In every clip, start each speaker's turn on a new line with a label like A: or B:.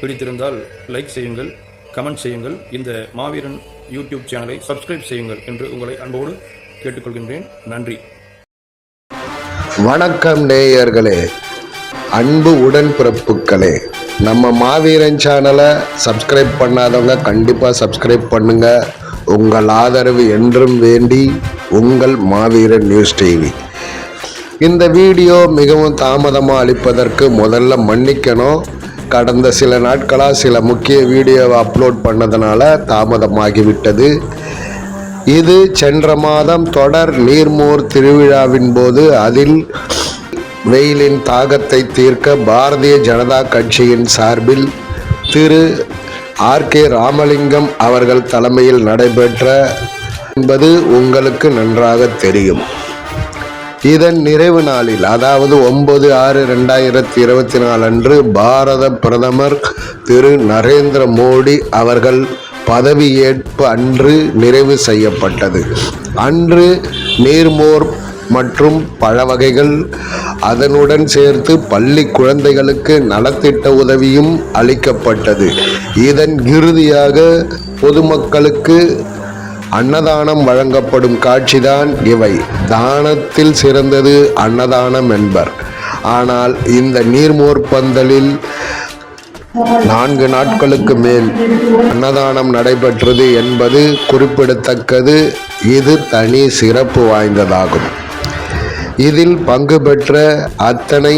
A: பிடித்திருந்தால் லைக் செய்யுங்கள் கமெண்ட் செய்யுங்கள். இந்த மாவீரன் யூடியூப் சேனலை சப்ஸ்கிரைப் செய்யுங்கள் என்று உங்களை அன்போடு கேட்டுக்கொள்கின்றேன். நன்றி.
B: வணக்கம் நேயர்களே. அன்பு உடன்பிறப்புகளே நம்ம மாவீரன் சேனலை சப்ஸ்கிரைப் பண்ணாதவங்க கண்டிப்பாக சப்ஸ்கிரைப் பண்ணுங்க. உங்கள் ஆதரவு என்றும் வேண்டி உங்கள் மாவீரன் நியூஸ் டிவி இந்த வீடியோ மிகவும் தாமதமாக அளிப்பதற்கு முதல்ல மன்னிக்கணும். கடந்த சில நாட்களாக சில முக்கிய வீடியோவை அப்லோட் பண்ணதுனால தாமதமாகிவிட்டது. இது சென்ற மாதம் தொடர் நீர்மோர் திருவிழாவின் போது அதில் வெயிலின் தாகத்தை தீர்க்க பாரதிய ஜனதா கட்சியின் சார்பில் திரு ஆர் கே ராமலிங்கம் அவர்கள் தலைமையில் நடைபெற்ற என்பது உங்களுக்கு நன்றாக தெரியும். இதன் நிறைவு நாளில் அதாவது ஒன்பது ஆறு ரெண்டாயிரத்தி இருபத்தி நாலு அன்று பாரத பிரதமர் திரு நரேந்திர மோடி அவர்கள் பதவியேற்பு அன்று நிறைவு செய்யப்பட்டது. அன்று நீர்மோர் மற்றும் பழ வகைகள் அதனுடன் சேர்த்து பள்ளி குழந்தைகளுக்கு நலத்திட்ட உதவியும் அளிக்கப்பட்டது. இதன் இறுதியாக பொதுமக்களுக்கு அன்னதானம் வழங்கப்படும் காட்சிதான் இவை. தானத்தில் சிறந்தது அன்னதானம் என்பர். ஆனால் இந்த நீர்மோர் பந்தலில் நான்கு நாட்களுக்கு மேல் அன்னதானம் நடைபெற்றது என்பது குறிப்பிடத்தக்கது. இது தனி சிறப்பு வாய்ந்ததாகும். இதில் பங்கு பெற்ற அத்தனை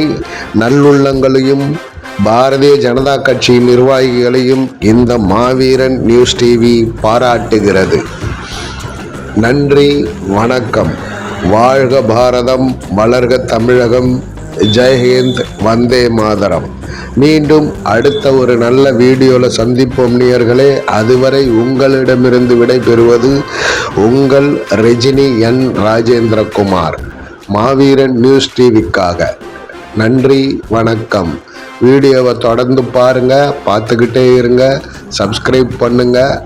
B: நல்லுள்ளங்களையும் பாரதிய ஜனதா கட்சியின் நிர்வாகிகளையும் இந்த மாவீரன் நியூஸ் டிவி பாராட்டுகிறது. நன்றி வணக்கம். வாழ்க பாரதம் வளர்க தமிழகம். ஜெய்ஹிந்த் வந்தே மாதரம். மீண்டும் அடுத்த ஒரு நல்ல வீடியோவில் சந்திப்போம் நேயர்களே. அதுவரை உங்களிடமிருந்து விடைபெறுவது உங்கள் ரெஜினி என் ராஜேந்திரகுமார். மாவீரன் நியூஸ் டிவிக்காக. நன்றி வணக்கம். வீடியோவை தொடர்ந்து பாருங்கள் பார்த்துக்கிட்டே இருங்க சப்ஸ்கிரைப் பண்ணுங்கள்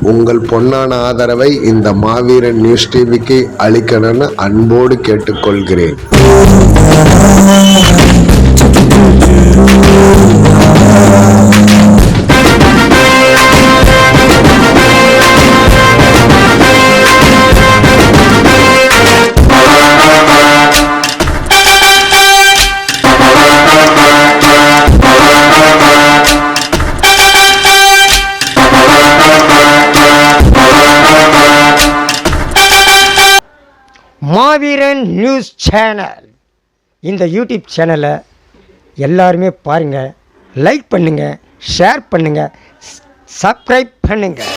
B: உங்கள் பொன்னான ஆதரவை இந்த மாவீரன் நியூஸ் டிவிக்கு அளிக்கணும்னு அன்போடு கேட்டுக்கொள்கிறேன்.
C: மாவீரன் நியூஸ் சேனல். இந்த யூடியூப் சேனலை எல்லாருமே பாருங்கள் லைக் பண்ணுங்கள் ஷேர் பண்ணுங்கள் சப்ஸ்கிரைப் பண்ணுங்கள்